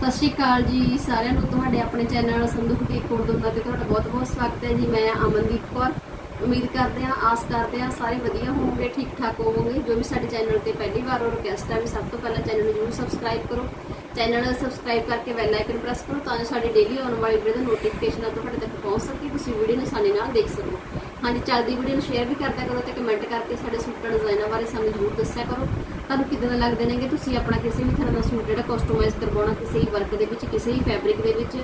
ਸਤਿ ਸ਼੍ਰੀ ਅਕਾਲ ਜੀ ਸਾਰਿਆਂ ਨੂੰ, ਤੁਹਾਡੇ ਆਪਣੇ ਚੈਨਲ ਸੰਧੂ ਬੁਟੀਕ ਕੋਰਦੋਨਾ ਤੇ ਤੁਹਾਡਾ ਬਹੁਤ-ਬਹੁਤ ਸਵਾਗਤ ਹੈ ਜੀ। ਮੈਂ ਅਮਨਦੀਪ ਕੌਰ। ਉਮੀਦ ਕਰਦੇ ਹਾਂ, ਆਸ ਕਰਦੇ ਹਾਂ ਸਾਰੇ ਵਧੀਆ ਹੋਵੋਗੇ, ਠੀਕ ਠਾਕ ਹੋਵੋਗੇ। ਜੋ ਵੀ ਸਾਡੇ ਚੈਨਲ ਤੇ ਪਹਿਲੀ ਵਾਰ ਹੋ ਰਿਕਵੈਸਟ ਹੈ ਵੀ ਸਭ ਤੋਂ ਪਹਿਲਾਂ ਚੈਨਲ ਨੂੰ ਜਰੂਰ ਸਬਸਕ੍ਰਾਈਬ ਕਰੋ। ਚੈਨਲ ਸਬਸਕ੍ਰਾਈਬ ਕਰਕੇ ਬੈਲ ਆਈਕਨ ਪ੍ਰੈਸ ਕਰੋ ਤਾਂ ਜੋ ਸਾਡੀ ਡੇਲੀ ਆਉਣ ਵਾਲੀ ਵੀਡੀਓ ਦਾ ਨੋਟੀਫਿਕੇਸ਼ਨ ਤੁਹਾਡੇ ਤੱਕ ਪਹੁੰਚ ਸਕੇ, ਤੁਸੀਂ ਵੀਡੀਓ ਨੂੰ ਆਸਾਨੀ ਨਾਲ ਦੇਖ ਸਕੋ। ਹਾਂਜੀ, ਚੱਲਦੀ ਵੀਡੀਓ ਨੂੰ ਸ਼ੇਅਰ ਵੀ ਕਰਦਿਆ ਕਰੋ ਤੇ ਕਮੈਂਟ ਕਰਕੇ ਸਾਡੇ ਸੂਟਾਂ ਡਿਜ਼ਾਈਨਾਂ ਬਾਰੇ ਸਾਨੂੰ ਜਰੂਰ ਦੱਸਿਆ ਕਰੋ। ਤੁਹਾਨੂੰ ਕਿਦਾਂ ਦਾ ਲੱਗਦੇ ਨੇਗੇ? ਤੁਸੀਂ ਆਪਣਾ ਕਿਸੇ ਵੀ ਤਰ੍ਹਾਂ ਦਾ ਸੂਟ ਜਿਹੜਾ ਕਸਟਮਾਈਜ਼ ਕਰਵਾਉਣਾ, ਕਿਸੇ ਵੀ ਵਰਕ ਦੇ ਵਿੱਚ, ਕਿਸੇ ਵੀ ਫੈਬਰਿਕ ਦੇ ਵਿੱਚ,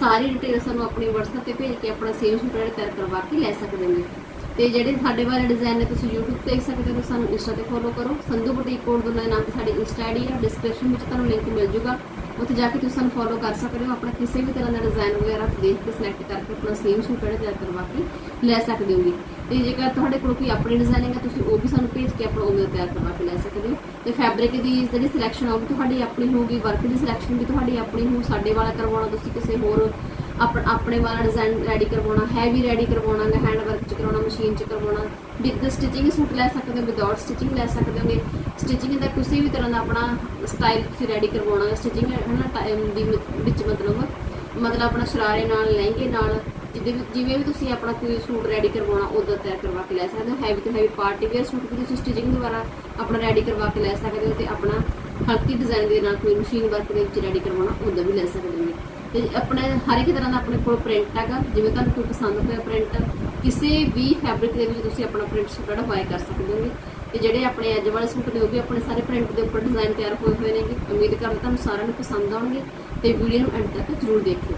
ਸਾਰੀ ਡਿਟੇਲ ਸਾਨੂੰ ਆਪਣੀ WhatsApp ਤੇ ਭੇਜ ਕੇ ਆਪਣਾ ਸੇਮ ਸੂਟ ਜਿਹੜਾ ਤਿਆਰ ਕਰਵਾ ਕੇ ਲੈ ਸਕਦੇ ਨੇ ਤੇ ਜਿਹੜੇ ਸਾਡੇ ਬਾਰੇ ਡਿਜ਼ਾਈਨ ਨੇ ਤੁਸੀਂ YouTube ਤੇ ਦੇਖ ਸਕਦੇ ਹੋ ਸਾਨੂੰ Insta ਤੇ ਫੋਲੋ ਕਰੋ। ਸੰਧੂ ਬੁਟੀਕ ਕੋਡ ਦਾ ਨਾਮ ਤੇ ਸਾਡੀ Insta ਆਈਡੀ ਹੈ ਡਿਸਕ੍ਰਿਪਸ਼ਨ ਵਿੱਚ ਤੁਹਾਨੂੰ ਲਿੰਕ ਮਿਲ ਜੂਗਾ। ਉੱਥੇ ਜਾ ਕੇ ਤੁਸੀਂ ਸਾਨੂੰ ਫੋਲੋ ਕਰ ਸਕਦੇ ਹੋ, ਆਪਣਾ ਕਿਸੇ ਵੀ ਤਰ੍ਹਾਂ ਦਾ ਡਿਜ਼ਾਈਨ ਵਗੈਰਾ ਦੇਖ ਕੇ ਸਿਲੈਕਟ ਕਰਕੇ ਆਪਣਾ ਸੇਮ ਸੂਟ ਜਿਹੜਾ ਤਿਆਰ ਕਰਵਾ ਕੇ ਲੈ ਸਕਦੇ ਹੋਗੇ ਤੇ ਜੇਕਰ ਤੁਹਾਡੇ ਕੋਲ ਕੋਈ ਆਪਣੀ ਡਿਜ਼ਾਈਨਿੰਗ ਹੈ, ਤੁਸੀਂ ਉਹ ਵੀ ਸਾਨੂੰ ਭੇਜ ਕੇ ਆਪਣਾ ਉਵੇਂ ਤਿਆਰ ਕਰਵਾ ਕੇ ਲੈ ਸਕਦੇ ਹੋ। ਤੇ ਫੈਬਰਿਕ ਦੀ ਜਿਹੜੀ ਸਿਲੈਕਸ਼ਨ ਹੋਊਗੀ ਤੁਹਾਡੀ ਆਪਣੀ ਹੋਊਗੀ ਵਰਕ ਦੀ ਸਿਲੈਕਸ਼ਨ ਵੀ ਤੁਹਾਡੀ ਆਪਣੀ ਹੋਊ, ਸਾਡੇ ਵਾਲਾ ਕਰਵਾਉਣਾ, ਤੁਸੀਂ ਕਿਸੇ ਹੋਰ ਆਪ- ਆਪਣੇ ਵਾਲਾ ਡਿਜ਼ਾਈਨ ਰੈਡੀ ਕਰਵਾਉਣਾ ਹੈਵੀ ਰੈਡੀ ਕਰਵਾਉਣਾ ਹੈ ਹੈਂਡ ਵਰਕ ਚ ਕਰਾਉਣਾ ਮਸ਼ੀਨ ਚ ਕਰਵਾਉਣਾ। ਵਿਦ ਸਟਿਚਿੰਗ ਸੂਟ ਲੈ ਸਕਦੇ ਹੋ ਵਿਦਆਊਟ ਸਟਿਚਿੰਗ ਲੈ ਸਕਦੇ ਹੋਗੇ। ਸਟਿਚਿੰਗ ਦਾ ਕਿਸੇ ਵੀ ਤਰ੍ਹਾਂ ਦਾ ਆਪਣਾ ਸਟਾਈਲ ਤੁਸੀਂ ਰੈਡੀ ਕਰਵਾਉਣਾ ਸਟਿਚਿੰਗ ਹੈ ਟਾਈਮ ਦੀ ਵਿੱਚ- ਵਿੱਚ ਮਤਲਬ ਮਤਲਬ ਆਪਣਾ ਸ਼ਰਾਰੇ ਨਾਲ, ਲਹਿੰਗੇ ਨਾਲ, ਜਿੱਦੇ ਵੀ ਜਿਵੇਂ ਵੀ ਤੁਸੀਂ ਆਪਣਾ ਕੋਈ ਸੂਟ ਰੈਡੀ ਕਰਵਾਉਣਾ ਉਦੋਂ ਤਿਆਰ ਕਰਵਾ ਕੇ ਲੈ ਸਕਦੇ ਹੋ। ਹੈਵੀ ਤੋਂ ਹੈਵੀ ਪਾਰਟੀ ਵੇਅਰ ਸੂਟ ਵੀ ਤੁਸੀਂ ਸਟਿਚਿੰਗ ਦੁਆਰਾ ਆਪਣਾ ਰੈਡੀ ਕਰਵਾ ਕੇ ਲੈ ਸਕਦੇ ਹੋ ਤੇ ਆਪਣਾ ਹਲਕੀ ਡਿਜ਼ਾਈਨ ਦੇ ਨਾਲ ਕੋਈ ਮਸ਼ੀਨ ਵਰਕ ਦੇ ਵਿੱਚ ਰੈਡੀ ਕਰਵਾਉਣਾ ਉਦੋਂ ਵੀ ਲੈ ਸਕਦੇ ਹੋ। ਤੇ ਆਪਣੇ ਹਰ ਇੱਕ ਤਰ੍ਹਾਂ ਦਾ ਆਪਣੇ ਕੋਲ ਪ੍ਰਿੰਟ ਹੈਗਾ। ਜਿਵੇਂ ਤੁਹਾਨੂੰ ਕੋਈ ਪਸੰਦ ਹੋਇਆ ਪ੍ਰਿੰਟ ਕਿਸੇ ਵੀ ਫੈਬਰਿਕ ਦੇ ਵਿੱਚ ਤੁਸੀਂ ਆਪਣਾ ਪ੍ਰਿੰਟ ਸੂਟ ਜਿਹੜਾ ਬਾਏ ਕਰ ਸਕਦੇ ਹੋਗੇ। ਤੇ ਜਿਹੜੇ ਆਪਣੇ ਅੱਜ ਵਾਲੇ ਸੂਟ ਨੇ, ਉਹ ਵੀ ਆਪਣੇ ਸਾਰੇ ਪ੍ਰਿੰਟ ਦੇ ਉੱਪਰ ਡਿਜ਼ਾਈਨ ਤਿਆਰ ਹੋਏ ਹੋਏ ਨੇਗੇ। ਉਮੀਦ ਕਰਦੇ ਤੁਹਾਨੂੰ ਸਾਰਿਆਂ ਨੂੰ ਪਸੰਦ ਆਉਣਗੇ ਤੇ ਵੀਡੀਓ ਨੂੰ ਐਂਡ ਤੱਕ ਜ਼ਰੂਰ ਦੇਖਿਓ।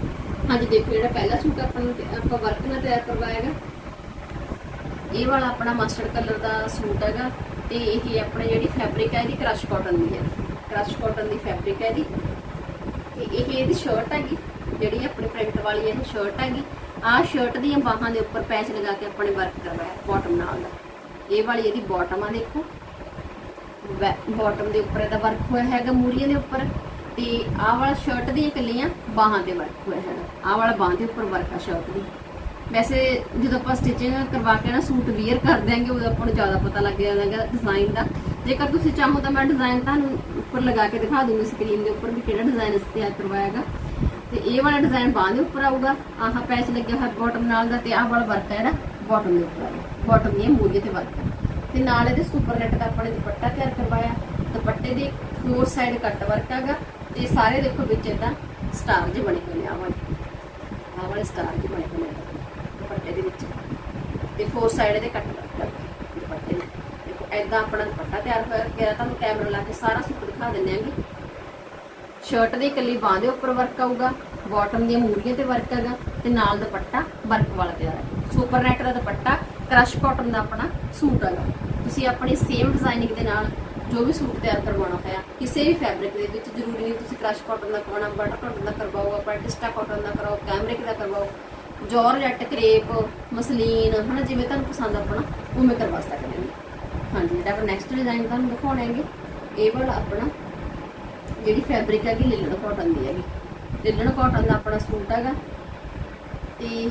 ਹਾਂਜੀ ਦੇਖੋ ਜਿਹੜਾ ਪਹਿਲਾ ਸੂਟ ਆਪਾਂ ਨੂੰ ਆਪਾਂ ਵਰਕ ਨਾਲ ਤਿਆਰ ਕਰਵਾਇਆ ਹੈਗਾ। ਇਹ ਵਾਲਾ ਆਪਣਾ ਮਸਟਰਡ ਕਲਰ ਦਾ ਸੂਟ ਹੈਗਾ ਤੇ ਇਹ ਆਪਣੇ ਜਿਹੜੀ ਫੈਬਰਿਕ ਹੈ ਇਹਦੀ ਕ੍ਰਸ਼ ਕਾਟਨ ਦੀ ਹੈ। ਕ੍ਰਸ਼ ਕਾਟਨ ਦੀ ਫੈਬਰਿਕ ਹੈ ਇਹਦੀ। ਤੇ ਇਹ ਇਹਦੀ ਸ਼ਰਟ ਹੈਗੀ, ਜਿਹੜੀ ਆਪਣੀ ਪ੍ਰਿੰਟ ਵਾਲੀ ਇਹ ਸ਼ਰਟ ਹੈਗੀ। ਆਹ ਸ਼ਰਟ ਦੀਆਂ ਬਾਹਾਂ ਦੇ ਉੱਪਰ ਪੈਚ ਲਗਾ ਕੇ ਆਪਾਂ ਨੇ ਵਰਕ ਕਰਵਾਇਆ ਬਾਟਮ ਨਾਲ ਦਾ। ਇਹ ਵਾਲੀ ਇਹਦੀ ਬਾਟਮ ਆ ਦੇਖੋ। ਬਾਟਮ ਦੇ ਉੱਪਰ ਇਹਦਾ ਵਰਕ ਹੋਇਆ ਹੈਗਾ, ਮੂਰੀਆਂ ਦੇ ਉੱਪਰ। ਤੇ ਆਹ ਵਾਲਾ ਸ਼ਰਟ ਦੀਆਂ ਕੱਲੀਆਂ ਬਾਹਾਂ ਤੇ ਵਰਕ ਹੋਇਆ ਹੈਗਾ। ਆਹ ਵਾਲਾ ਬਾਹਾਂ ਦੇ ਉੱਪਰ ਵਰਕ ਆ ਸ਼ਰਟ ਦੀ। ਵੈਸੇ ਜਦੋਂ ਆਪਾਂ ਸਟਿਚਿੰਗ ਕਰਵਾ ਕੇ ਨਾ ਸੂਟ ਵੀਅਰ ਕਰ ਦਿਆਂਗੇ, ਉਦੋਂ ਆਪਾਂ ਨੂੰ ਜ਼ਿਆਦਾ ਪਤਾ ਲੱਗ ਜਾਏਗਾ ਡਿਜ਼ਾਈਨ ਦਾ। ਜੇਕਰ ਤੁਸੀਂ ਚਾਹੋ ਤਾਂ ਮੈਂ ਡਿਜ਼ਾਈਨ ਤੁਹਾਨੂੰ ਉੱਪਰ ਲਗਾ ਕੇ ਦਿਖਾ ਦੂੰਗੀ ਸਕਰੀਨ ਦੇ ਉੱਪਰ ਵੀ ਕਿਹੜਾ ਡਿਜ਼ਾਈਨ ਇਸ ਤਿਆਰ ਕਰਵਾਇਆਗਾ ਤੇ ਇਹ ਵਾਲਾ ਡਿਜ਼ਾਈਨ ਬਾਹਾਂ ਦੇ ਉੱਪਰ ਆਊਗਾ। ਆਹ ਪੈਚ ਲੱਗਿਆ ਹੋਇਆ ਬਾਟਮ ਨਾਲ ਦਾ ਤੇ ਆਹ ਵਾਲਾ ਵਰਕ ਹੈ ਜਿਹੜਾ ਬਾਟਮ ਦੇ ਉੱਪਰ ਆਊਗਾ। ਬਾਟਮ ਦੀਆਂ ਮੂਰੀਆਂ ਤੇ ਵਰਕ ਹੈ ਤੇ ਨਾਲ ਇਹਦੇ ਸੁਪਰ ਨੈਟ ਦਾ ਆਪਾਂ ਨੇ ਦੁਪੱਟਾ ਤਿਆਰ ਕਰਵਾਇਆ। ਦੁਪੱਟੇ ਦੇ ਫੋਰ ਸਾਈਡ ਕੱਟ ਵਰਕ ਹੈਗਾ ਤੇ ਸਾਰੇ ਦੇਖੋ ਵਿੱਚ ਇਦਾਂ ਸਟਾਰ ਜਿਹੇ ਬਣੇ ਹੋਏ ਨੇ, ਆਹ ਵਾਲੇ। ਆਹ ਵਾਲੇ ਸਟਾਰ ਜਿਹੇ ਬਣੇ ਹੋਏ ਨੇ। ਦੁਪੱਟੇ ਦੇ ਵਿੱਚ। ਤੇ ਫੋਰ ਸਾਈਡ ਇਹਦੇ ਕੱਟ ਵਰਕ ਦੁਪੱਟੇ ਦੇ। ਦੇਖੋ ਐਦਾਂ ਆਪਣਾ ਦੁਪੱਟਾ ਤਿਆਰ ਹੋਇਆ ਗਿਆ। ਤੁਹਾਨੂੰ ਕੈਮਰਾ ਲਾ ਕੇ ਸਾਰਾ ਸੁਪਰ ਦਿਖਾ ਦਿੰਦੇ ਆਂਗੇ। ਸ਼ਰਟ ਦੇ ਇਕੱਲੀ ਬਾਹ ਦੇ ਉੱਪਰ ਵਰਕ ਆਊਗਾ ਬਾਟਮ ਦੀਆਂ ਮੂਰੀਆਂ ਤੇ ਵਰਕ ਹੈਗਾ, ਤੇ ਨਾਲ ਦੁਪੱਟਾ ਵਰਕ ਵਾਲਾ ਤਿਆਰ ਹੈ। ਸੁਪਰ ਨੈਟ ਦਾ ਦੁਪੱਟਾ ਕ੍ਰਸ਼ ਕਾਟਨ ਦਾ ਆਪਣਾ ਸੂਟ ਹੈਗਾ। ਤੁਸੀਂ ਆਪਣੀ ਸੇਮ ਡਿਜ਼ਾਈਨਿੰਗ ਦੇ ਨਾਲ ਜੋ ਵੀ ਸੂਟ ਤਿਆਰ ਕਰਵਾਉਣਾ ਹੋਇਆ, ਕਿਸੇ ਵੀ ਫੈਬਰਿਕ ਦੇ ਵਿੱਚ ਜ਼ਰੂਰੀ ਨਹੀਂ ਤੁਸੀਂ ਕ੍ਰਸ਼ ਕਾਟਨ ਦਾ ਕਰਵਾਉਣਾ ਬਟਰ ਕਾਟਨ ਦਾ ਕਰਵਾਓ, ਆਪਾਂ ਟਿਸਟਾ ਕਾਟਨ ਦਾ ਕਰਾਓ ਕੈਮਰਿਕ ਦਾ ਕਰਵਾਓ ਜੋਰਜੱਟ ਕਰੇਪ ਮਸਲੀਨ, ਹਨਾ, ਜਿਵੇਂ ਤੁਹਾਨੂੰ ਪਸੰਦ ਆਪਣਾ, ਉਵੇਂ ਕਰਵਾ ਸਕਦੇ ਹੋ। ਹਾਂਜੀ, ਜਿਹੜਾ ਆਪਾਂ ਨੈਕਸਟ ਡਿਜ਼ਾਈਨ ਤੁਹਾਨੂੰ ਦਿਖਾਉਣਾ ਹੈਗੇ, ਇਹ ਵਾਲਾ ਆਪਣਾ ਜਿਹੜੀ ਫੈਬਰਿਕ ਹੈਗੀ ਲਿਲਨ ਕਾਟਨ ਦੀ ਹੈਗੀ। ਲਿਲਨ ਕਾਟਨ ਦਾ ਆਪਣਾ ਸੂਟ ਹੈਗਾ। ਤੇ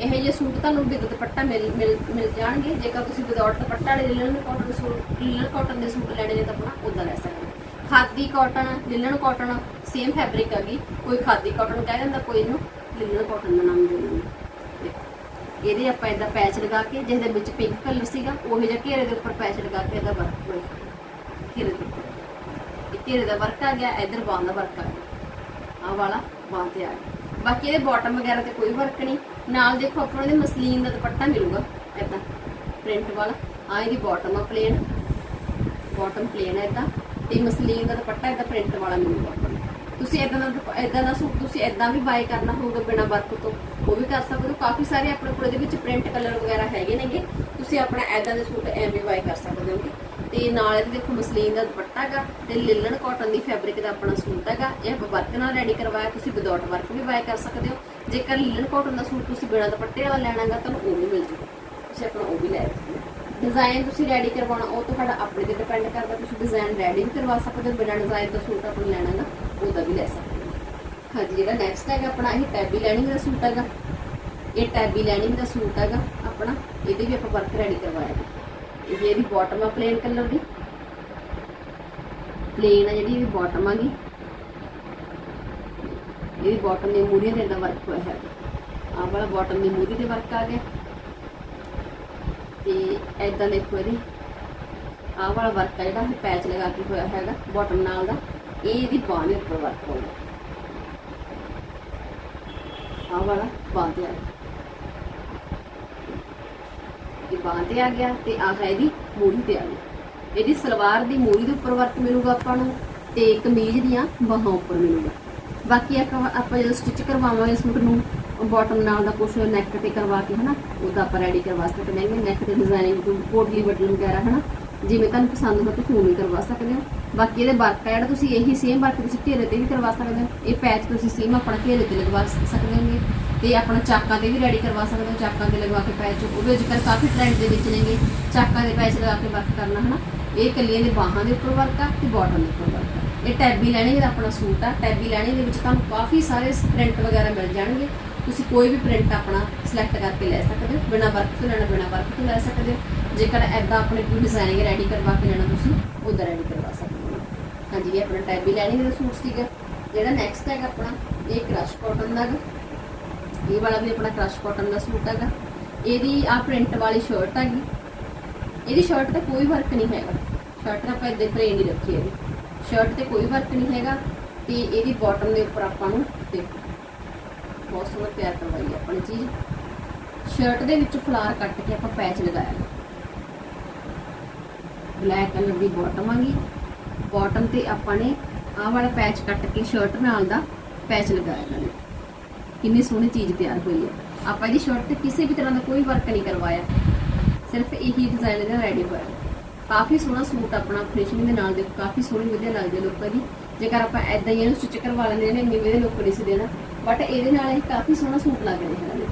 ਇਹ ਜੇ ਸੂਟ ਤੁਹਾਨੂੰ ਵਿਦ ਦੁਪੱਟਾ ਮਿਲ ਮਿਲ ਮਿਲ ਜਾਣਗੇ। ਜੇਕਰ ਤੁਸੀਂ ਵਿਦਆਊਟ ਦੁਪੱਟਾ ਵਾਲੇ linen cotton suit linen cotton ਦੇ ਸੂਟ ਲੈਣੇ ਨੇ ਤਾਂ ਆਪਣਾ ਉਦਾਂ ਲੈ ਸਕਦੇ। ਹੋ। Khadi cotton linen cotton same fabric ਹੈਗੀ। ਕੋਈ ਖਾਦੀ ਕਾਟਨ ਕਹਿ ਦਿੰਦਾ, ਕੋਈ ਇਹਨੂੰ ਲਿਲਨ ਕਾਟਨ ਦਾ ਨਾਮ ਦੇ ਦਿੰਦਾ। ਇਹਦੇ ਆਪਾਂ ਇਦਾਂ ਪੈਚ ਲਗਾ ਕੇ ਜਿਸ ਦੇ ਵਿੱਚ ਪਿੰਕ ਕਲਰ ਸੀਗਾ, ਉਹੇ ਜਿਹਾ ਘੇਰੇ ਦੇ ਉੱਪਰ ਪੈਚ ਲਗਾ ਕੇ ਇਹਦਾ ਵਰਕ ਹੋਇਆ ਘੇਰੇ ਦੇ ਉੱਪਰ। ਘੇਰੇ ਦਾ ਵਰਕ ਆ ਗਿਆ, ਇਧਰ ਬਾਹਾਂ ਦਾ ਵਰਕ ਆ ਗਿਆ। ਆਹ ਵਾਲਾ ਬਾਹਾਂ ਤੇ ਆ ਗਿਆ। ਬਾਕੀ ਇਹਦੇ ਬਾਟਮ ਵਗੈਰਾ ਤੇ ਕੋਈ ਵਰਕ ਨਹੀਂ। ਨਾਲ ਦੇਖੋ, ਆਪਾਂ ਨੂੰ ਮਸਲੀਨ ਦਾ ਦੁਪੱਟਾ ਮਿਲੂਗਾ ਇਦਾਂ ਪ੍ਰਿੰਟ ਵਾਲਾ। ਆ ਇਹਦੀ ਬਾਟਮ ਆ ਪਲੇਨ ਬਾਟਮ ਪਲੇਨ ਹੈ ਇਦਾਂ ਤੇ ਮਸਲੀਨ ਦਾ ਦੁਪੱਟਾ ਇਦਾਂ ਪ੍ਰਿੰਟ ਵਾਲਾ ਮਿਲੂਗਾ ਆਪਾਂ ਤੁਸੀਂ ਇਦਾਂ ਦਾ ਦੁਪ- ਏਦਾਂ ਦਾ ਸੂਟ ਤੁਸੀਂ ਇਦਾਂ ਵੀ ਬਾਏ ਕਰਨਾ ਹੋਊਗਾ ਬਿਨਾ ਵਰਕ ਤੋਂ। ਉਹ ਵੀ ਕਰ ਸਕਦੇ ਹੋ। ਕਾਫੀ ਸਾਰੇ ਆਪਣੇ ਕੋਲ ਇਹਦੇ ਵਿੱਚ ਪ੍ਰਿੰਟ ਕਲਰ ਵਗੈਰਾ ਹੈਗੇ ਨੇਗੇ। ਤੁਸੀਂ ਆਪਣਾ ਇਦਾਂ ਦੇ ਸੂਟ ਐਵੇਂ ਬਾਏ ਕਰ ਸਕਦੇ ਹੋਗੇ। ਤੇ ਨਾਲ ਇਹਦੇ ਦੇਖੋ ਮਸਲੀਨ ਦਾ ਦੁਪੱਟਾ ਹੈਗਾ ਤੇ ਲਿਲਨ ਕਾਟਨ ਦੀ ਫੈਬਰਿਕ ਦਾ ਆਪਣਾ ਸੂਟ ਹੈਗਾ। ਇਹ ਆਪਾਂ ਵਰਕ ਨਾਲ ਰੈਡੀ ਕਰਵਾਇਆ, ਤੁਸੀਂ ਵਿਦਆਊਟ ਵਰਕ ਵੀ ਬਾਏ ਕਰ ਸਕਦੇ ਹੋ। ਜੇਕਰ ਲਿਲਨ ਕਾਟਨ ਦਾ ਸੂਟ ਤੁਸੀਂ ਬਿਨਾਂ ਦੁਪੱਟੇ ਵਾਲਾ ਲੈਣਾਗਾ ਤੁਹਾਨੂੰ ਉਹ ਵੀ ਮਿਲ ਜੂਗਾ ਤੁਸੀਂ ਆਪਣਾ ਉਹ ਵੀ ਲੈ ਸਕਦੇ ਹੋ। ਡਿਜ਼ਾਈਨ ਤੁਸੀਂ ਰੈਡੀ ਕਰਵਾਉਣਾ, ਉਹ ਤੁਹਾਡਾ ਆਪਣੇ ਤੇ ਡਿਪੈਂਡ ਕਰਦਾ, ਤੁਸੀਂ ਡਿਜ਼ਾਈਨ ਰੈਡੀ ਵੀ ਕਰਵਾ ਸਕਦੇ ਹੋ, ਬਿਨਾਂ ਡਿਜ਼ਾਈਨ ਦਾ ਸੂਟ ਆਪਣਾ ਲੈਣਾਗਾ ਉਹਦਾ ਵੀ ਲੈ ਸਕਦੇ ਹੋ। ਹਾਂਜੀ, ਜਿਹੜਾ ਨੈਕਸਟ ਹੈਗਾ ਆਪਣਾ, ਇਹ ਟੈਬੀ ਲਾਈਨਿੰਗ ਦਾ ਸੂਟ ਹੈਗਾ। ਇਹ ਟੈਬੀ ਲਾਈਨਿੰਗ ਦਾ ਸੂਟ ਹੈਗਾ, ਆਪਣਾ, ਇਹਦੇ ਵੀ ਆਪਾਂ ਵਰਕ ਰੈਡੀ ਕਰਵਾਇਆ। ਹੈ ਇਹ ਇਹਦੀ ਬਾਟਮ ਆ ਪਲੇਨ ਕਲਰ ਦੀ। ਪਲੇਨ ਆ ਜਿਹੜੀ ਇਹਦੀ ਬਾਟਮ ਆ ਗਈ ਇਹਦੀ ਬਾਟਮ ਦੀ ਮੂਰੀ ਦੇ ਦਾ ਵਰਕ ਹੋਇਆ ਹੈ। ਆਹ ਵਾਲਾ ਬਾਟਮ ਦੀ ਮੂਰੀ ਦੇ ਵਰਕ ਆ ਗਿਆ। ਤੇ ਐਦਾਂ ਦੇਖੋ ਇਹਦੀ। ਆਹ ਵਾਲਾ ਵਰਕ ਆ ਜਿਹੜਾ, ਇਹ ਪੈਚ ਲਗਾ ਕੇ ਹੋਇਆ ਹੈਗਾ ਬਾਟਮ ਨਾਲ ਦਾ। ਇਹ ਇਹਦੀ ਬਾਂਹ ਦੇ ਉੱਪਰ ਵਰਕ ਹੋਊਗਾ। ਆਹ ਵਾਲਾ ਬਾਹ ਤੇ ਆ ਗਿਆ ਇਹ ਬਾਂਹ ਤੇ ਆ ਗਿਆ ਤੇ ਆਹ ਹੈ ਇਹਦੀ ਮੂਰੀ ਤੇ ਆ ਗਿਆ। ਇਹਦੀ ਸਲਵਾਰ ਦੀ ਮੂਰੀ ਦੇ ਉੱਪਰ ਵਰਕ ਮਿਲੂਗਾ ਆਪਾਂ ਨੂੰ ਤੇ ਕਮੀਜ਼ ਦੀਆਂ ਬਾਹਾਂ ਉੱਪਰ ਮਿਲੂਗਾ। ਬਾਕੀ ਆਪਾਂ ਆਪਾਂ ਜਦੋਂ ਸਟਿਚ ਕਰਵਾਵਾਂਗੇ ਸੂਟ ਨੂੰ ਬਾਟਮ ਨਾਲ ਦਾ ਕੁਛ ਨੈਕ ਤੇ ਕਰਵਾ ਕੇ ਹਨਾ, ਉਹਦਾ ਆਪਾਂ ਰੈਡੀ ਕਰਵਾ ਸਕਦੇ ਹਾਂ ਨੈਕ ਤੇ ਡਿਜ਼ਾਈਨਿੰਗ ਕੋਟਲੀ ਬਟਨ ਵਗੈਰਾ, ਹਨਾ। ਜਿਵੇਂ ਤੁਹਾਨੂੰ ਪਸੰਦ ਹੋ ਤੁਸੀਂ ਉਵੇਂ ਕਰਵਾ ਸਕਦੇ ਹੋ। ਬਾਕੀ ਇਹਦੇ ਵਰਕ ਆ ਜਿਹੜਾ ਤੁਸੀਂ ਇਹੀ ਸੇਮ ਵਰਕ ਤੁਸੀਂ ਘੇਰੇ ਤੇ ਵੀ ਕਰਵਾ ਸਕਦੇ ਹੋ। ਇਹ ਪੈਚ ਤੁਸੀਂ ਸੇਮ ਆਪਣਾ ਘੇਰੇ ਤੇ ਲਗਵਾ ਸਕਦੇ ਹੋਗੇ। ਤੇ ਆਪਣਾ ਚਾਕਾਂ ਤੇ ਵੀ ਰੈਡੀ ਕਰਵਾ ਸਕਦੇ ਹੋ, ਚਾਕਾਂ ਤੇ ਲਗਵਾ ਕੇ ਪੈਚ ਉਹ ਵੀ ਅੱਜਕੱਲ ਕਾਫੀ ਟ੍ਰੈਂਡ ਦੇ ਵਿੱਚ ਨੇਗੇ ਚਾਕਾਂ ਦੇ ਪੈਚ ਲਗਾ ਕੇ ਵਰਕ ਕਰਨਾ, ਹਨਾ? ਇਹ ਕੱਲੀਆਂ ਦੇ ਬਾਹਾਂ ਦੇ ਉੱਪਰ ਵਰਕ ਆ ਤੇ ਬਾਟਮ ਦੇ ਉੱਪਰ ਵਰਕ ਆ। ਇਹ ਟੈਬੀ ਲੈਣੇ ਜਿਹੜਾ ਆਪਣਾ ਸੂਟ ਆ ਟੈਬੀ ਲੈਣੇ ਦੇ ਵਿੱਚ ਤੁਹਾਨੂੰ ਕਾਫੀ ਸਾਰੇ ਪ੍ਰਿੰਟ ਵਗੈਰਾ ਮਿਲ ਜਾਣਗੇ। ਤੁਸੀਂ ਕੋਈ ਵੀ ਪ੍ਰਿੰਟ ਆਪਣਾ ਸਿਲੈਕਟ ਕਰਕੇ ਲੈ ਸਕਦੇ ਹੋ। ਬਿਨਾ ਵਰਕ ਤੋਂ ਲੈਣਾ, ਬਿਨਾ ਵਰਕ ਤੋਂ ਲੈ ਸਕਦੇ ਹੋ। ਜੇਕਰ ਐਦਾਂ ਆਪਣੇ ਕੋਈ ਡਿਜ਼ਾਈਨਿੰਗ ਰੈਡੀ ਕਰਵਾ ਕੇ ਲੈਣਾ ਤੁਸੀਂ ਉਹਦਾ ਰੈਡੀ ਕਰਵਾ ਸਕਦੇ ਹੋ। ਹਾਂਜੀ, ਇਹ ਆਪਣਾ ਟੈਬੀ ਲੈਣੀ ਦਾ ਸੂਟ ਸੀਗਾ। ਜਿਹੜਾ ਨੈਕਸਟ ਹੈਗਾ ਆਪਣਾ, ਇਹ ਕ੍ਰਸ਼ ਕਾਟਨ ਦਾ ਹੈਗਾ। ਇਹ ਵਾਲਾ ਵੀ ਆਪਣਾ ਕ੍ਰਸ਼ ਕਾਟਨ ਦਾ ਸੂਟ ਹੈਗਾ। ਇਹਦੀ ਆ ਪ੍ਰਿੰਟ ਵਾਲੀ ਸ਼ਰਟ ਹੈਗੀ। ਇਹਦੀ ਸ਼ਰਟ ਤੇ ਕੋਈ ਵਰਕ ਨਹੀਂ ਹੈਗਾ। ਸ਼ਰਟ ਆਪਾਂ ਇਦਾਂ ਪਲੇਨ ਨਹੀਂ ਰੱਖੀ ਹੈ ਸ਼ਰਟ ਤੇ ਕੋਈ ਵਰਕ ਨਹੀਂ ਹੈਗਾ ਤੇ ਇਹਦੀ ਬਾਟਮ ਦੇ ਉੱਪਰ ਆਪਾਂ ਨੂੰ ਦੇਖੋ। ਬਹੁਤ ਸੋਹਣਾ ਤਿਆਰ ਕਰਵਾਈ ਆਪਣੀ ਚੀਜ਼। ਸ਼ਰਟ ਦੇ ਵਿੱਚ ਫਲਾਰ ਕੱਟ ਕੇ ਆਪਾਂ ਪੈਚ ਲਗਾਇਆ। ਬਲੈਕ ਕਲਰ ਦੀ ਬਾਟਮ ਆ ਬਾਟਮ ਤੇ ਆਪਾਂ ਨੇ ਆਹ ਵਾਲਾ ਪੈਚ ਕੱਟ ਕੇ ਸ਼ਰਟ ਨਾਲ ਦਾ ਪੈਚ ਲਗਾਇਆ ਨਾਲੇ ਕਿੰਨੀ ਸੋਹਣੀ ਚੀਜ਼ ਤਿਆਰ ਹੋਈ ਹੈ ਆਪਾਂ ਇਹਦੀ ਸ਼ਰਟ ਤੇ ਕਿਸੇ ਵੀ ਤਰ੍ਹਾਂ ਦਾ ਕੋਈ ਵਰਕ ਨਹੀਂ ਕਰਵਾਇਆ। ਸਿਰਫ ਇਹੀ ਡਿਜ਼ਾਈਨ ਇਹਦਾ ਰੈਡੀ ਹੋਇਆ। ਕਾਫੀ ਸੋਹਣਾ ਸੂਟ ਆਪਣਾ ਫਿਨਿਸ਼ਿੰਗ ਦੇ ਨਾਲ ਦੇਖੋ, ਕਾਫੀ ਸੋਹਣੀ ਵਧੀਆ ਲੱਗਦੀ ਹੈ ਲੋਕਾਂ ਦੀ। ਜੇਕਰ ਆਪਾਂ ਐਦਾਂ ਹੀ ਇਹਨੂੰ ਸਟਿਚ ਕਰਵਾ ਲੈਂਦੇ ਨੇ, ਇੰਨੇ ਵਧੀਆ ਲੋਕ ਨਹੀਂ ਸੀ ਦੇਣਾ। ਬਟ ਇਹਦੇ ਨਾਲ ਇਹ ਕਾਫੀ ਸੋਹਣਾ ਸੂਟ ਲੱਗ ਰਿਹਾ ਹੈ।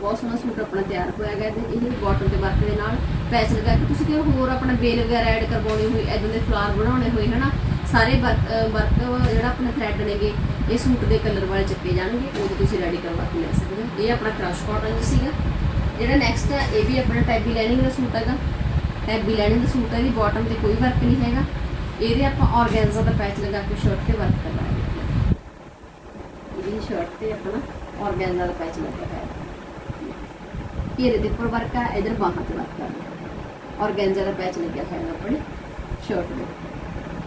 ਬਹੁਤ ਸੋਹਣਾ ਸੂਟ ਆਪਣਾ ਤਿਆਰ ਹੋਇਆ ਗਿਆ ਤੇ ਇਹ ਬਾਟਮ ਦੇ ਵਰਕ ਦੇ ਨਾਲ ਪੈਚ ਲਗਾ ਕੇ ਤੁਸੀਂ ਕਿਹਾ ਹੋਰ ਆਪਣਾ ਬੇਲ ਵਗੈਰਾ ਐਡ ਕਰਵਾਉਣੀ ਹੋਈ ਐਦਾਂ ਦੇ ਫਲਾਰ ਬਣਾਉਣੇ ਹੋਏ, ਹਨਾ? ਸਾਰੇ ਵਰਕ ਵਰਕ ਜਿਹੜਾ ਆਪਣਾ ਥ੍ਰੈਡ ਨੇਗੇ, ਇਹ ਸੂਟ ਦੇ ਕਲਰ ਵਾਲੇ ਚੱਕੇ ਜਾਣਗੇ, ਉਹ ਤੁਸੀਂ ਰੈਡੀ ਕਰਵਾ ਕੇ ਲੈ ਸਕਦੇ ਹੋ। ਇਹ ਆਪਣਾ ਕ੍ਰਸ਼ ਕਾਟਨ ਜੀ ਸੀਗਾ। ਜਿਹੜਾ ਨੈਕਸਟ ਹੈ, ਇਹ ਵੀ ਆਪਣਾ ਟੈਬੀ ਲਾਈਨਿੰਗ ਦਾ ਸੂਟ ਹੈਗਾ। ਟੈਬੀ ਲਾਈਨਿੰਗ ਦਾ ਸੂਟ ਹੈ ਇਹਦੀ ਬਾਟਮ ਤੇ ਕੋਈ ਵਰਕ ਨਹੀਂ ਹੈਗਾ। ਇਹਦੇ ਆਪਾਂ ਆਰਗੈਂਜ਼ਾ ਦਾ ਪੈਚ ਲਗਾ ਕੇ ਸ਼ਰਟ ਤੇ ਵਰਕ ਕਰਵਾਇਆ। ਹੈ ਇਹਦੀ ਸ਼ਰਟ ਤੇ ਆਪਣਾ ਆਰਗੈਂਜ਼ਾ ਦਾ ਪੈਚ ਲੱਗਾ ਹੈ ਘੇਰੇ ਦੇ ਉੱਪਰ ਵਰਕ ਆ, ਇਧਰ ਬਾਹਾਂ ਤੇ ਵਰਕ ਆ। ਆਰਗੈਂਜ਼ਾ ਦਾ ਪੈਚ ਲੱਗਿਆ ਹੋਇਆ ਹੈ ਸ਼ਰਟ ਦੇ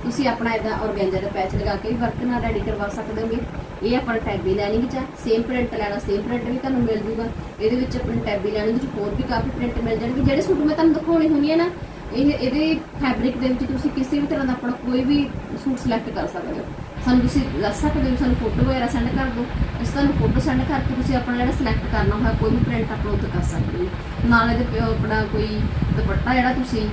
ਤੁਸੀਂ ਆਪਣਾ ਇਦਾਂ ਔਰਗੈਂਜਾ ਦਾ ਪੈਚ ਲਗਾ ਕੇ ਵੀ ਵਰਕ ਨਾਲ ਰੈਡੀ ਕਰਵਾ ਸਕਦੇ ਹੋਗੇ। ਇਹ ਆਪਣਾ ਟੈਬੀ ਲਾਈਨਿੰਗ ਚ ਸੇਮ ਪ੍ਰਿੰਟ ਲੈਣਾ ਸੇਮ ਪ੍ਰਿੰਟ ਵੀ ਤੁਹਾਨੂੰ ਮਿਲ ਜੂਗਾ। ਇਹਦੇ ਵਿੱਚ ਆਪਣੀ ਟੈਬੀ ਲਾਈਨਿੰਗ ਵਿੱਚ ਹੋਰ ਵੀ ਕਾਫੀ ਪ੍ਰਿੰਟ ਮਿਲ ਜਾਣਗੇ। ਜਿਹੜੇ ਸੂਟ ਮੈਂ ਤੁਹਾਨੂੰ ਦਿਖਾਉਣੇ ਹੁੰਦੀ ਹੈ ਨਾ, ਇਹ ਇਹਦੇ ਫੈਬਰਿਕ ਦੇ ਵਿੱਚ ਤੁਸੀਂ ਕਿਸੇ ਵੀ ਤਰ੍ਹਾਂ ਦਾ ਆਪਣਾ ਕੋਈ ਵੀ ਸੂਟ ਸਿਲੈਕਟ ਕਰ ਸਕਦੇ ਹੋ। ਸਾਨੂੰ ਤੁਸੀਂ ਦੱਸ ਸਕਦੇ ਹੋ ਸਾਨੂੰ ਫੋਟੋ ਵਗੈਰਾ ਸੈਂਡ ਕਰ ਦਿਓ। ਅਸੀਂ ਤੁਹਾਨੂੰ ਫੋਟੋ ਸੈਂਡ ਕਰਕੇ ਤੁਸੀਂ ਆਪਣਾ ਜਿਹੜਾ ਸਿਲੈਕਟ ਕਰਨਾ ਹੋਇਆ, ਕੋਈ ਵੀ ਪ੍ਰਿੰਟ ਅਪਲੋਡ ਕਰ ਸਕਦੇ ਹੋ। ਨਾਲ ਇਹਦੇ ਪਿਓ ਆਪਣਾ ਕੋਈ ਦੁਪੱਟਾ ਜਿਹੜਾ ਤੁਸੀਂ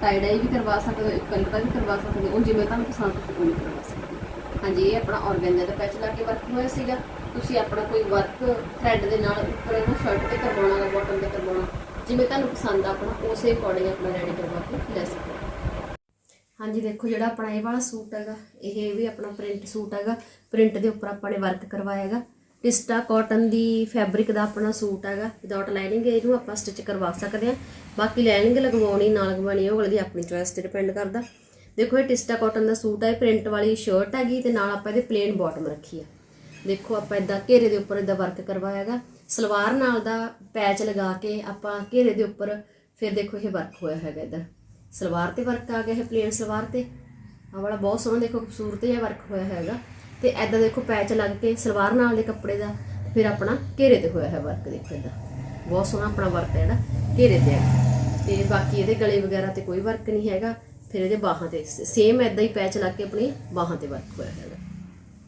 ਟਾਈ ਡਾਈ ਵੀ ਕਰਵਾ ਸਕਦੇ ਹੋ, ਇੱਕ ਕਲਰ ਦਾ ਵੀ ਕਰਵਾ ਸਕਦੇ ਹੋ, ਉਹ ਜਿਵੇਂ ਤੁਹਾਨੂੰ ਪਸੰਦ ਤੁਸੀਂ ਕੋਈ ਕਰਵਾ ਸਕਦੇ ਹੋ। ਹਾਂਜੀ, ਇਹ ਆਪਣਾ ਆਰਗੈਂਜਾ ਦਾ ਪੈਚ ਲਾ ਕੇ ਵਰਕ ਹੋਇਆ ਸੀਗਾ। ਤੁਸੀਂ ਆਪਣਾ ਕੋਈ ਵਰਕ ਥ੍ਰੈਡ ਦੇ ਨਾਲ ਉੱਪਰ ਇਹਨੂੰ ਸ਼ਰਟ ਤੇ ਕਰਵਾਉਣਾ ਹੈ ਬਾਟਮ ਤੇ ਕਰਵਾਉਣਾ, ਜਿਵੇਂ ਤੁਹਾਨੂੰ ਪਸੰਦ ਆ, ਆਪਣਾ ਉਸੇ ਅਕੋਰਡਿੰਗ ਆਪਣਾ ਰੈਡੀ ਕਰਵਾ ਕੇ ਲੈ ਸਕਦੇ ਹੋ। ਹਾਂਜੀ, ਦੇਖੋ ਜਿਹੜਾ ਆਪਣਾ ਇਹ ਵਾਲਾ ਸੂਟ ਹੈਗਾ, ਇਹ ਵੀ ਆਪਣਾ ਪ੍ਰਿੰਟ ਸੂਟ ਹੈਗਾ। ਪ੍ਰਿੰਟ ਦੇ ਉੱਪਰ ਆਪਾਂ ਨੇ ਵਰਕ ਕਰਵਾਇਆ ਹੈਗਾ। ਟਿਸਟਾ ਕਾਟਨ ਦੀ ਫੈਬਰਿਕ ਦਾ ਆਪਣਾ ਸੂਟ ਹੈਗਾ। ਵਿਦਆਊਟ ਲਾਈਨਿੰਗ ਇਹਨੂੰ ਆਪਾਂ ਸਟਿਚ ਕਰਵਾ ਸਕਦੇ ਹਾਂ। ਬਾਕੀ ਲਾਈਨਿੰਗ ਲਗਵਾਉਣੀ, ਨਾ ਲਗਵਾਉਣੀ, ਉਹ ਵਾਲੀ ਦੀ ਆਪਣੀ ਚੋਇਸ ਤੇ ਡਿਪੈਂਡ ਕਰਦਾ। ਦੇਖੋ, ਇਹ ਟਿਸਟਾ ਕਾਟਨ ਦਾ ਸੂਟ ਹੈ ਪ੍ਰਿੰਟ ਵਾਲੀ ਸ਼ਰਟ ਹੈਗੀ, ਤੇ ਨਾਲ ਆਪਾਂ ਇਹਦੇ ਪਲੇਨ ਬਾਟਮ ਰੱਖੀ ਆ। ਦੇਖੋ, ਆਪਾਂ ਇਦਾਂ ਘੇਰੇ ਦੇ ਉੱਪਰ ਇਦਾਂ ਵਰਕ ਕਰਵਾਇਆ ਹੈਗਾ। ਸਲਵਾਰ ਨਾਲ ਦਾ ਪੈਚ ਲਗਾ ਕੇ ਆਪਾਂ ਘੇਰੇ ਦੇ ਉੱਪਰ ਫਿਰ ਦੇਖੋ ਇਹ ਵਰਕ ਹੋਇਆ ਹੈਗਾ ਇਧਰ ਸਲਵਾਰ ਤੇ ਵਰਕ ਆ ਗਿਆ ਹੈ ਪਲੇਨ ਸਲਵਾਰ ਤੇ। ਆਹ ਵਾਲਾ ਬਹੁਤ ਸੋਹਣਾ ਦੇਖੋ, ਖੂਬਸੂਰਤ ਜਿਹਾ ਵਰਕ ਹੋਇਆ ਹੈਗਾ। ਤੇ ਐਦਾਂ ਦੇਖੋ ਪੈਚ ਲੱਗ ਕੇ ਸਲਵਾਰ ਨਾਲ ਦੇ ਕੱਪੜੇ ਦਾ, ਫਿਰ ਆਪਣਾ ਘੇਰੇ ਤੇ ਹੋਇਆ ਹੈ ਵਰਕ ਦੇਖੋ ਇਦਾਂ ਬਹੁਤ ਸੋਹਣਾ ਆਪਣਾ ਵਰਕ ਹੈ ਜਿਹੜਾ, ਘੇਰੇ ਤੇ ਹੈ ਤੇ ਬਾਕੀ ਇਹਦੇ ਗਲੇ ਵਗੈਰਾ ਤੇ ਕੋਈ ਵਰਕ ਨਹੀਂ ਹੈਗਾ। ਫਿਰ ਇਹਦੇ ਬਾਹਾਂ ਤੇ ਸੇਮ ਐਦਾਂ ਹੀ ਪੈਚ ਲੱਗ ਕੇ ਆਪਣੀ ਬਾਹਾਂ ਤੇ ਵਰਕ ਹੋਇਆ ਹੈਗਾ।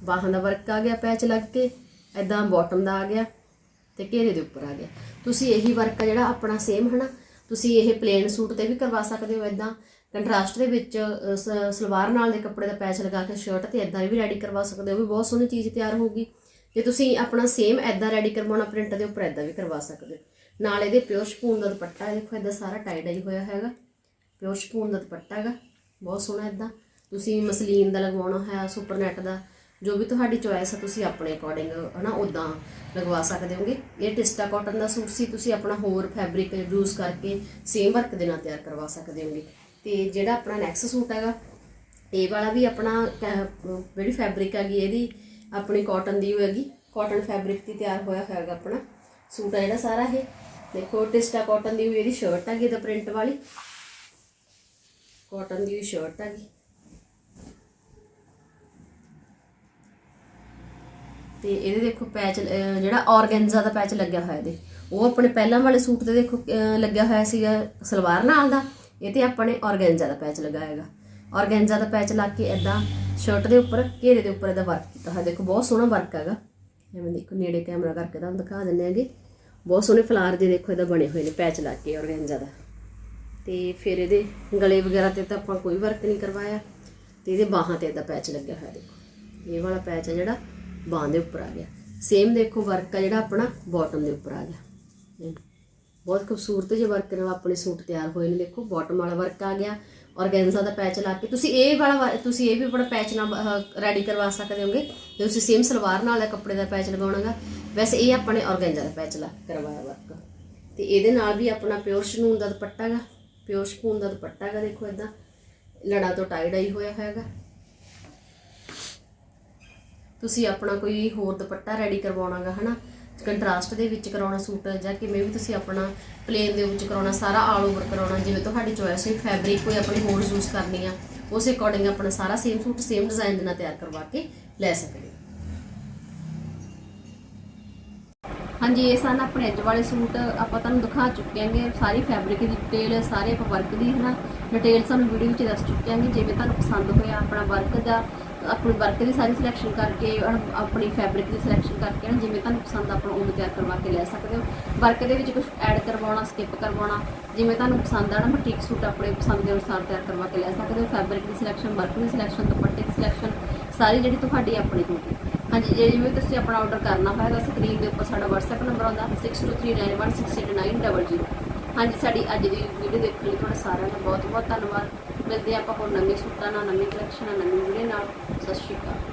ਬਾਹਾਂ ਦਾ ਵਰਕ ਆ ਗਿਆ ਪੈਚ ਲੱਗ ਕੇ ਐਦਾਂ ਬਾਟਮ ਦਾ ਆ ਗਿਆ ਤੇ ਘੇਰੇ ਦੇ ਉੱਪਰ ਆ ਗਿਆ। ਤੁਸੀਂ ਇਹੀ ਵਰਕ ਆ ਜਿਹੜਾ ਆਪਣਾ ਸੇਮ ਹਨਾ? ਤੁਸੀਂ ਇਹ ਪਲੇਨ ਸੂਟ ਤੇ ਵੀ ਕਰਵਾ ਸਕਦੇ ਹੋ ਐਦਾਂ ਕੰਟਰਾਸਟ ਦੇ ਵਿੱਚ ਸ- ਸਲਵਾਰ ਨਾਲ ਦੇ ਕੱਪੜੇ ਦਾ ਪੈਚ ਲਗਾ ਕੇ ਸ਼ਰਟ ਤੇ ਐਦਾਂ ਵੀ ਰੈਡੀ ਕਰਵਾ ਸਕਦੇ ਹੋ ਵੀ ਬਹੁਤ ਸੋਹਣੀ ਚੀਜ਼ ਤਿਆਰ ਹੋਊਗੀ। ਜੇ ਤੁਸੀਂ ਆਪਣਾ ਸੇਮ ਐਦਾਂ ਰੈਡੀ ਕਰਵਾਉਣਾ ਪ੍ਰਿੰਟ ਦੇ ਉੱਪਰ ਐਦਾਂ ਵੀ ਕਰਵਾ ਸਕਦੇ ਹੋ। ਨਾਲ ਇਹਦੇ ਪਿਓਰ ਸ਼ਪੂਨ ਦਾ ਦੁਪੱਟਾ ਹੈ ਦੇਖੋ ਐਦਾਂ ਸਾਰਾ ਟਾਈ ਡਾਈ ਹੋਇਆ ਹੈਗਾ। ਪਿਓਰ ਸ਼ਪੂਨ ਦਾ ਦੁਪੱਟਾ ਹੈਗਾ, ਬਹੁਤ ਸੋਹਣਾ ਐਦਾਂ ਤੁਸੀਂ ਮਸਲੀਨ ਦਾ ਲਗਵਾਉਣਾ ਹੈ ਸੁਪਰ ਨੈਟ ਦਾ। ਜੋ ਵੀ ਤੁਹਾਡੀ ਚੋਇਸ ਹੈ ਤੁਸੀਂ ਆਪਣੇ ਅਕੋਰਡਿੰਗ ਹਨਾ ਉਦਾਂ ਲਗਵਾ ਸਕਦੇ ਹੋਗੇ। ਇਹ ਟਿਸਟਾ ਕਾਟਨ ਦਾ ਸੂਟ ਸੀ, ਤੁਸੀਂ ਆਪਣਾ ਹੋਰ ਫੈਬਰਿਕ ਯੂਜ਼ ਕਰਕੇ ਸੇਮ ਵਰਕ ਦੇ ਨਾਲ ਤਿਆਰ ਕਰਵਾ ਸਕਦੇ ਹੋਗੇ। ਤੇ ਜਿਹੜਾ ਆਪਣਾ ਨੈਕਸਟ ਸੂਟ ਹੈਗਾ, ਇਹ ਵਾਲਾ ਵੀ ਆਪਣਾ ਜਿਹੜੀ ਫੈਬਰਿਕ ਹੈਗੀ, ਇਹਦੀ ਆਪਣੀ ਕਾਟਨ ਦੀ ਹੋਏਗੀ। ਕਾਟਨ ਫੈਬਰਿਕ ਦੀ ਤਿਆਰ ਹੋਇਆ ਹੋਏਗਾ ਆਪਣਾ ਸੂਟ ਹੈ ਜਿਹੜਾ ਸਾਰਾ ਇਹ। ਦੇਖੋ, ਟਿਸਟਾ ਕਾਟਨ ਦੀ ਹੋਈ ਇਹਦੀ ਸ਼ਰਟ ਹੈਗੀ, ਇਹਦਾ ਪ੍ਰਿੰਟ ਵਾਲੀ। ਕਾਟਨ ਦੀ ਸ਼ਰਟ ਹੈਗੀ। ਤੇ ਇਹਦੇ ਦੇਖੋ ਪੈਚ ਜਿਹੜਾ ਆਰਗੈਂਜ਼ਾ ਦਾ ਪੈਚ ਲੱਗਿਆ ਹੋਇਆ ਇਹਦੇ। ਉਹ ਆਪਣੇ ਪਹਿਲਾਂ ਵਾਲੇ ਸੂਟ ਤੇ ਦੇਖੋ ਲੱਗਿਆ ਹੋਇਆ ਸੀਗਾ ਸਲਵਾਰ ਨਾਲ ਦਾ। ਇਹ ਤੇ ਆਪਣੇ ਆਰਗੈਂਜ਼ਾ ਦਾ ਪੈਚ ਲੱਗਾ ਹੈਗਾ। ਆਰਗੈਂਜ਼ਾ ਦਾ ਪੈਚ ਲਾ ਕੇ ਐਦਾਂ ਸ਼ਰਟ ਦੇ ਉੱਪਰ, ਘੇਰੇ ਦੇ ਉੱਪਰ ਇਹਦਾ ਵਰਕ ਕੀਤਾ ਹੋਇਆ। ਦੇਖੋ, ਬਹੁਤ ਸੋਹਣਾ ਵਰਕ ਹੈਗਾ। ਐਵੇਂ ਦੇਖੋ, ਨੇੜੇ ਕੈਮਰਾ ਕਰਕੇ ਤੁਹਾਨੂੰ ਦਿਖਾ ਦਿੰਦੇ ਹੈਗੇ। ਬਹੁਤ ਸੋਹਣੇ ਫਲਾਰ ਦੇ ਦੇਖੋ ਇਹਦਾ ਬਣੇ ਹੋਏ ਨੇ ਪੈਚ ਲਾ ਕੇ ਆਰਗੈਂਜ਼ਾ ਦਾ। ਤੇ ਫਿਰ ਇਹਦੇ ਗਲੇ ਵਗੈਰਾ ਤੇ ਤਾਂ ਆਪਾਂ ਕੋਈ ਵਰਕ ਨਹੀਂ ਕਰਵਾਇਆ। ਤੇ ਇਹਦੇ ਬਾਹਾਂ ਤੇ ਇਹਦਾ ਪੈਚ ਲੱਗਿਆ ਹੋਇਆ ਦੇਖੋ। ਇਹ ਵਾਲਾ ਪੈਚ ਹੈ ਜਿਹੜਾ ਬਾਹਾਂ ਦੇ ਉੱਪਰ ਆ ਗਿਆ। ਸੇਮ ਦੇਖੋ ਵਰਕ ਆ ਜਿਹੜਾ ਆਪਣਾ ਬਾਟਮ ਦੇ ਉੱਪਰ ਆ ਗਿਆ। ਬਹੁਤ ਖੂਬਸੂਰਤ ਜਿਹੇ ਵਰਕ ਨਾਲ ਆਪਣੇ ਸੂਟ ਤਿਆਰ ਹੋਏ ਨੇ, ਦੇਖੋ। ਬਾਟਮ ਵਾਲਾ ਵਰਕ ਆ ਗਿਆ। ਔਰਗੈਂਜ਼ਾ ਦਾ ਪੈਚ ਲਾ ਕੇ। ਤੁਸੀਂ ਇਹ ਵਾਲਾ ਵਾ- ਤੁਸੀਂ ਇਹ ਵੀ ਆਪਣਾ ਪੈਚ ਨਾਲ ਰੈਡੀ ਕਰਵਾ ਸਕਦੇ ਹੋਗੇ। ਜੇ ਤੁਸੀਂ ਸੇਮ ਸਲਵਾਰ ਨਾਲ ਦਾ ਕੱਪੜੇ ਦਾ ਪੈਚ ਲਗਾਉਣਾਗਾ। ਵੈਸੇ ਇਹ ਆਪਣੇ ਔਰਗੈਂਜ਼ਾ ਦਾ ਪੈਚ ਲਾ, ਕਰਵਾਇਆ ਵਰਕ ਤੇ ਇਹਦੇ ਨਾਲ ਵੀ ਆਪਣਾ ਪਿਓਰ ਸ਼ਨੂਨ ਦਾ ਦੁਪੱਟਾ ਗਾ। ਪਿਓਰ ਸ਼ਨੂਨ ਦਾ ਦੁਪੱਟਾ ਗਾ, ਦੇਖੋ ਇਦਾਂ ਲੜਾ ਤੋਂ ਟਾਈ ਡਾਈ ਹੋਇਆ ਹੋਇਆਗਾ। ਤੁਸੀਂ ਆਪਣਾ ਕੋਈ ਹੋਰ ਦੁਪੱਟਾ ਰੈਡੀ ਕਰਵਾਉਣਾਗਾ, ਹਨਾ? ਕੰਟਰਾਸਟ ਦੇ ਵਿੱਚ ਕਰਾਉਣਾ ਸੂਟ ਜਾਂ ਕਿਵੇਂ ਵੀ ਤੁਸੀਂ ਆਪਣਾ ਪਲੇਨ ਦੇ ਵਿੱਚ ਕਰਾਉਣਾ, ਸਾਰਾ ਆਲ ਓਵਰ ਕਰਾਉਣਾ, ਜਿਵੇਂ ਤੁਹਾਡੀ ਚੋਇਸ ਹੈ ਫੈਬਰਿਕ ਕੋਈ ਆਪਣੀ ਹੋਰ ਯੂਜ਼ ਕਰਨੀ ਆ, ਉਸ ਅਕੋਰਡਿੰਗ ਆਪਣਾ ਸਾਰਾ ਸੇਮ ਸੂਟ ਸੇਮ ਡਿਜ਼ਾਈਨ ਦੇ ਨਾਲ ਤਿਆਰ ਕਰਵਾ ਕੇ ਲੈ ਸਕਦੇ ਹਾਂਜੀ, ਇਹ ਸਨ ਆਪਣੇ ਅੱਜ ਵਾਲੇ ਸੂਟ, ਆਪਾਂ ਤੁਹਾਨੂੰ ਦਿਖਾ ਚੁੱਕੇ ਹਾਂਗੇ, ਸਾਰੀ ਫੈਬਰਿਕ ਦੀ ਡਿਟੇਲ ਸਾਰੇ ਆਪਾਂ ਵਰਕ ਦੀ ਹੈ ਨਾ ਡਿਟੇਲ ਸਾਨੂੰ ਵੀਡੀਓ ਵਿੱਚ ਦੱਸ ਚੁੱਕੇ ਹਾਂਗੇ, ਜਿਵੇਂ ਤੁਹਾਨੂੰ ਪਸੰਦ ਹੋਇਆ ਆਪਣਾ ਵਰਕ ਦਾ ਆਪਣੀ ਵਰਕ ਦੀ ਸਾਰੀ ਸਿਲੈਕਸ਼ਨ ਕਰਕੇ ਆਪਣੀ ਫੈਬਰਿਕ ਦੀ ਸਿਲੈਕਸ਼ਨ ਕਰਕੇ ਨਾ ਜਿਵੇਂ ਤੁਹਾਨੂੰ ਪਸੰਦ ਆਪਣਾ ਉਹ ਤਿਆਰ ਕਰਵਾ ਕੇ ਲੈ ਸਕਦੇ ਹੋ। ਵਰਕ ਦੇ ਵਿੱਚ ਕੁਝ ਐਡ ਕਰਵਾਉਣਾ ਸਕਿਪ ਕਰਵਾਉਣਾ, ਜਿਵੇਂ ਤੁਹਾਨੂੰ ਪਸੰਦ ਆ ਨਾ, ਬੁਟੀਕ ਸੂਟ ਆਪਣੇ ਪਸੰਦ ਦੇ ਅਨੁਸਾਰ ਤਿਆਰ ਕਰਵਾ ਕੇ ਲੈ ਸਕਦੇ ਹੋ। ਫੈਬਰਿਕ ਦੀ ਸਿਲੈਕਸ਼ਨ ਵਰਕ ਦੀ ਸਿਲੈਕਸ਼ਨ ਦੁਪੱਟੇ ਦੀ ਸਿਲੈਕਸ਼ਨ ਸਾਰੀ ਜਿਹੜੀ ਤੁਹਾਡੀ ਆਪਣੀ ਹੋਊਗੀ। ਹਾਂਜੀ, ਜੇ ਜਿਵੇਂ ਤੁਸੀਂ ਆਪਣਾ ਆਰਡਰ ਕਰਨਾ ਹੋਇਆ ਤਾਂ ਸਕਰੀਨ ਦੇ ਉੱਪਰ ਸਾਡਾ WhatsApp ਨੰਬਰ ਆਉਂਦਾ 6239168900 ਹਾਂਜੀ, ਸਾਡੀ ਅੱਜ ਦੀ ਵੀਡੀਓ ਦੇਖਣ ਲਈ ਤੁਹਾਡਾ ਸਾਰਿਆਂ ਦਾ ਬਹੁਤ ਬਹੁਤ ਧੰਨਵਾਦ। ਮਿਲਦੇ ਹਾਂ ਆਪਾਂ ਹੋਰ ਨਵੇਂ ਸੂਟਾਂ ਨਾਲ, ਨਵੀਂ ਕਲੈਕਸ਼ਨ ਨਾਲ, ਨਵੀਂ ਵੀਡੀਓ ਨਾਲ। ਸਤਿ ਸ਼੍ਰੀ ਅਕਾਲ।